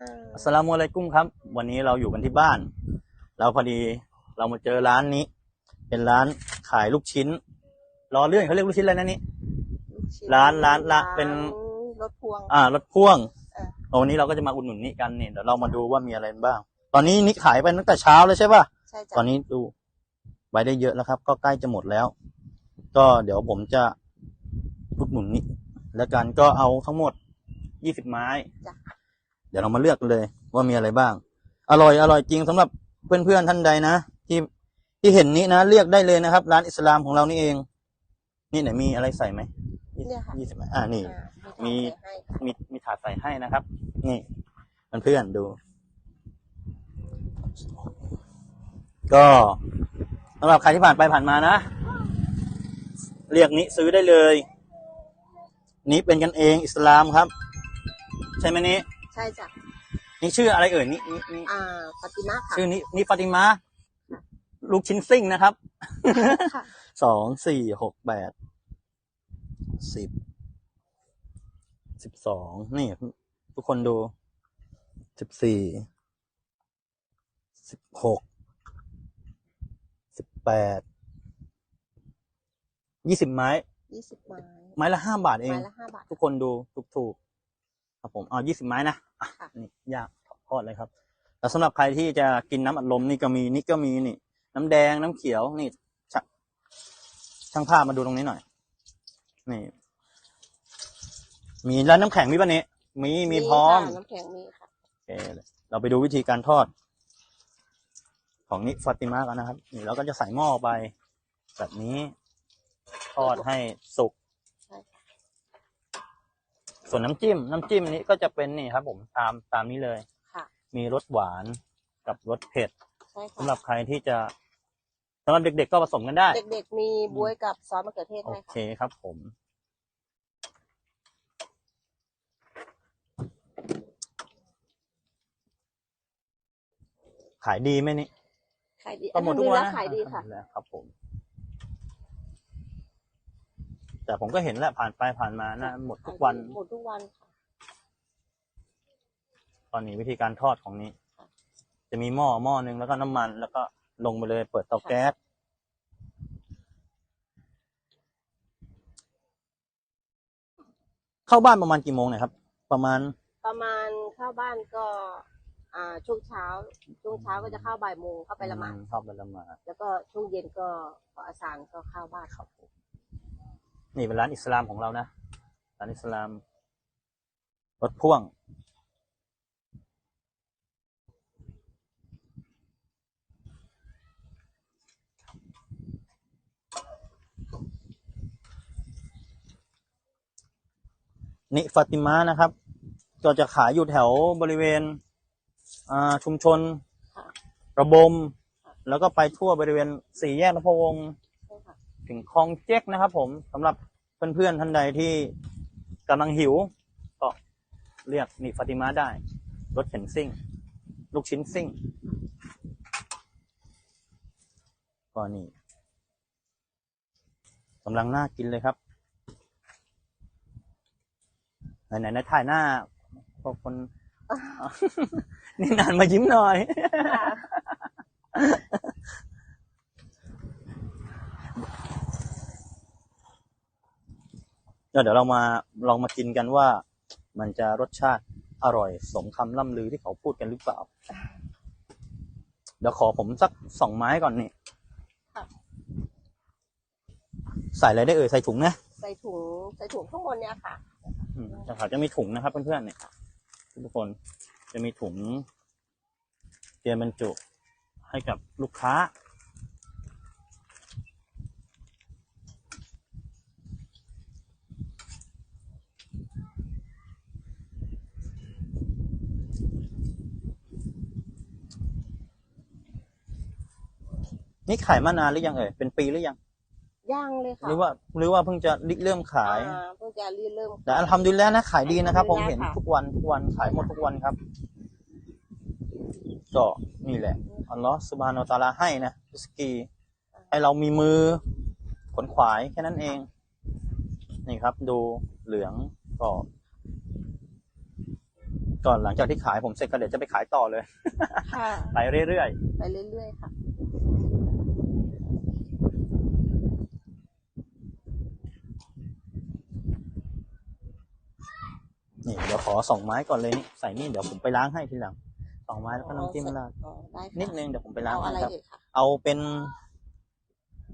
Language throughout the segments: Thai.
อ่าอัสสลามุอะลัยกุมครับ วันนี้เราอยู่กันที่บ้าน เราพอดีเรามาเจอร้านนี้ เป็นร้านขายลูกชิ้นรอเลื่อนเขาเรียกลูกชิ้นอะไรนะนี่ลูกชิ้ร้านร้านร้านเป็น รถพวง อ่ารถพ่วงเออ เอาวันนี้เราก็จะมาอุดหนุนนี่กันเนี่ยเดี๋ยวเรามาดูว่ามีอะไรบ้าง ตอนนี้นี่ขายไปตั้งแต่เช้าเลยใช่ป่ะ ใช่จ้ะตอนนี้ดูไว้ได้เยอะแล้วครับ ก็ใกล้จะหมดแล้ว ก็เดี๋ยวผมจะอุดหนุนนี่แล้วกันก็เอาทั้งหมดยี่สิบไม้ จ้ะ เดี๋ยวเรามาเลือกกันเลย ว่ามีอะไรบ้าง อร่อยอร่อยจริงสำหรับเพื่อนๆท่านใดนะที่ที่เห็นนี้นะเรียกได้เลยนะครับ ร้านอิสลามของเรานี่เอง นี่ไหนมีอะไรใส่ไหมเนี่ยค่ะยี่สิบไม้อ่านี่อ่ามีให้ค่ะมีมีถาดใส่ให้นะครับ นี่เพื่อนๆดู ก็สำหรับใครที่ผ่านไปผ่านมานะ เรียกนี้ซื้อได้เลย นี้เป็นกันเองอิสลามครับ ใช่ไหมนี้ใช่จ้ะนี่ชื่ออะไรเอ่ยนี่นี่นี่อ่าปฏิมาค่ะชื่อนี้นี่ฟาติมาลูกชิ้นซิ่งนะครับค่ะสองสี่หกแปดสิบสิบสองนี่ ทุกคนดูสิบสี่สิบหกสิบแปดยี่สิบไม้ยี่สิบไม้ ไม้ละห้าบาทเอง ไม้ละห้าบาท ทุกคนดูถูกถูกๆ ครับผมเอายี่สิบไม้นะอะค่ะนี่ยากทอดเลยครับแต่สำหรับใครที่จะกินน้ำอัดลมนี่ก็มีนี่ก็มีนี่ น้ำแดงน้ำเขียวนี่ชาช่างภาพมาดูตรงนี้หน่อย นี่ มีแล้วน้ำแข็งมีป่ะเนี่ยมีมีพร้อมค่ะน้ำแข็งมีค่ะโอเคเราไปดูวิธีการทอด ของนิฟาติมากันนะครับ นี่เราก็จะใส่หม้อไป แบบนี้ ทอดให้สุกใช่ ส่วนน้ำจิ้ม น้ำจิ้มนี้ก็จะเป็นนี่ครับ ผมตามตามนี้เลย ค่ะ มีรสหวานกับรสเผ็ดใช่สำค่ะหรับใครที่จะสำหรับเด็ก ๆ ก็ผสมกันได้ เด็กๆ มีบวยกับซอสมะเขือเทศโอให้เคค่ะครับผม ขายดีไหมนี่ขายดีก็หมดทุกวันอันะขายดีค่ะแล้วครับผม แต่ผมก็เห็นแหละผ่านไปผ่านมานะหมดทุกวัน หมดทุกวันค่ะตอนนี้วิธีการทอดของนี้ค่ะจะมีหม้อหม้อหนึ่งแล้วก็น้ำมัน แล้วก็ลงไปเลยเปิดเตาแก๊สเข้าบ้านประมาณกี่โมงเนี่ยครับ ประมาณประมาณเข้าบ้านก็ อ่าช่วงเช้า ช่วงเช้าก็จะเข้าบ่ายโมงเข้าไปละหมาดอืเข้าไปละหมาดแล้วก็ช่วงเย็นก็พออาสานก็เข้าบ้านครับผม นี่เป็นร้านอิสลามของเรานะ ร้านอิสลาม รถพ่วง นิฟาติมานะครับ ก็จะขายอยู่แถวบริเวณอ่าชุมชนค่ะระบม แล้วก็ไปทั่วบริเวณสี่แยกนพวงศ์ใช่ค่ะ ถึงคลองเจ๊กนะครับ ผมสำหรับเพื่อนๆท่านใดที่กำลังหิว ก็เรียกนี่ฟาติมาได้ รถเข็นซิ่ง ลูกชิ้นซิ่งก็นี่กำลังน่ากินเลยครับไหนๆนะถ่ายหน้าพวกคนนี่นานมายิ้มหน่อย เดี๋ยวเรามาลองมากินกันว่า มันจะรสชาติอร่อย สมคำล่ำลือที่เขาพูดกันหรือเปล่า เดี๋ยวขอผมสักสองไม้ก่อนนี่ค่ะใส่อะไรได้เอ่ยใส่ถุงนะใส่ถุงใส่ถุงข้างบนเนี่ยค่ะอืมแต่เขาจะมีถุงนะครับ เพื่อนๆเนี่ยทุกคนจะมีถุง เตรียมบรรจุให้กับลูกค้า นี่ขายมานานหรือยังเอ่ยเป็นปีหรือยังย่างเลยค่ะหรือว่าหรือว่าเพิ่งจะริเริ่มขายอ่เพิ่งจะเริ่มแต่อัลฮัมดุลิลแล้วนะขายดีนะครับ ผมอัลฮัมดุลิลเห็นละค่ะทุกวันทุกวันขายหมดทุกวันครับก็นี่แหละอัลลอฮ์สุบฮานาอัลตะอาลาให้นะริสกีให้เรามีมือขนขวายแค่นั้นเอง นี่ครับ ดูเหลืองก็ก่อนหลังจากที่ขายผมเสร็จก็เดี๋ยวจะไปขายต่อเลยค่ะไปเรื่อยไปเรื่อยๆค่ะ ๆนี่เดี๋ยวข อสองไม้ก่อนเลยนี่ใส่นี่เดี๋ยวผมไปล้างให้ทีหลังสองไม้แล้วก็น้ำจิ้มราดอ๋อได้ค่ะนิดนึงเดี๋ยวผมไปล้างเอาให้อะไรครับ เอ่ยคะเอาเป็น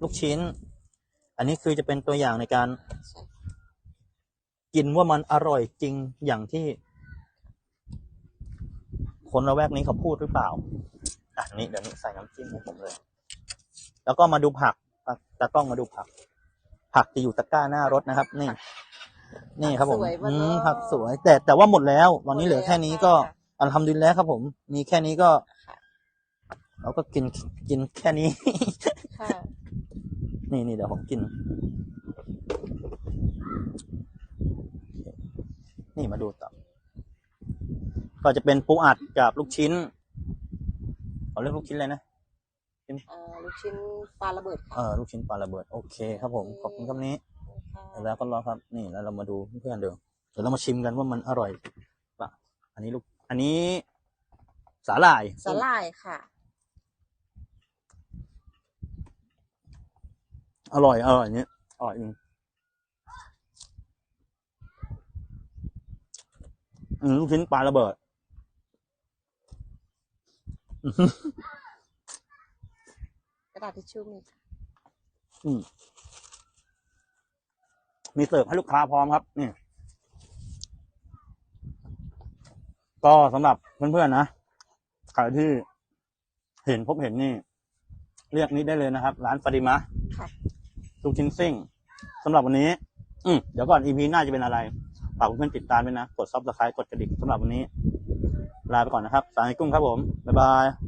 ลูกชิ้น อันนี้คือจะเป็นตัวอย่างในการใช่กินว่ามันอร่อยจริงอย่างที่ คนละแวกนี้เขาพูดหรือเปล่า อะนี่เดี๋ยวนี้ใส่น้ำจิ้มให้ผมเลย แล้วก็มาดูผักอะตากล้องมาดูผัก ผักจะอยู่ตะกร้าหน้ารถนะครับ นี่ นี่ครับผมสวยมาอืกมผักสวย แต่แต่ว่าหมดแล้วตอนนี้เหลือแค่นี้ก็อัลฮัมดุลิลแล้วครับ ผม มีแค่นี้ก็ค่ะเราก็กินกินแค่นี้ ค่ะนี่นี่เดี๋ยวผมกิน นี่มาดูต่อ ก็จะเป็นปูอัดกับลูกชิ้นเขาเรียกลูกชิ้นอะไรนะ เอ่อลูกชิ้นปลาระเบิดเอค่ะ อลูกชิ้นปลาระเบิด โอเคครับผม ขอบคุณคำนี้ค่ะ แล้วก็รอครับ นี่แล้วเรามาดูเพื่อนๆดูเดี๋ยวเรามาชิมกันว่ามันอร่อยปะอันนี้ลูก อันนี้สาหร่ายสลายค่ะ อร่อย อร่อยเนี้ยอร่อยจริงอืมลูกชิ้นปลาระเบิด กระดาษทิชชู่มีค่ะอืม มีเสิร์ฟให้ลูกค้าพร้อมครับนี่ก็สำหรับเพื่อนๆนะใครที่เห็นพบเห็นนี่ เรียกนี้ได้เลยนะครับ ร้านปริมะค่ะลูกชิ้นซิ่งสำหรับวันนี้ อืมเดี๋ยวก่อนอีพีหน้าจะเป็นอะไรฝากเพื่อนๆติดตามด้วยนะ กดซับสไครต์กดกระดิ่งสำหรับวันนี้ ลาไปก่อนนะครับ สายกุ้งครับผม บ๊ายบาย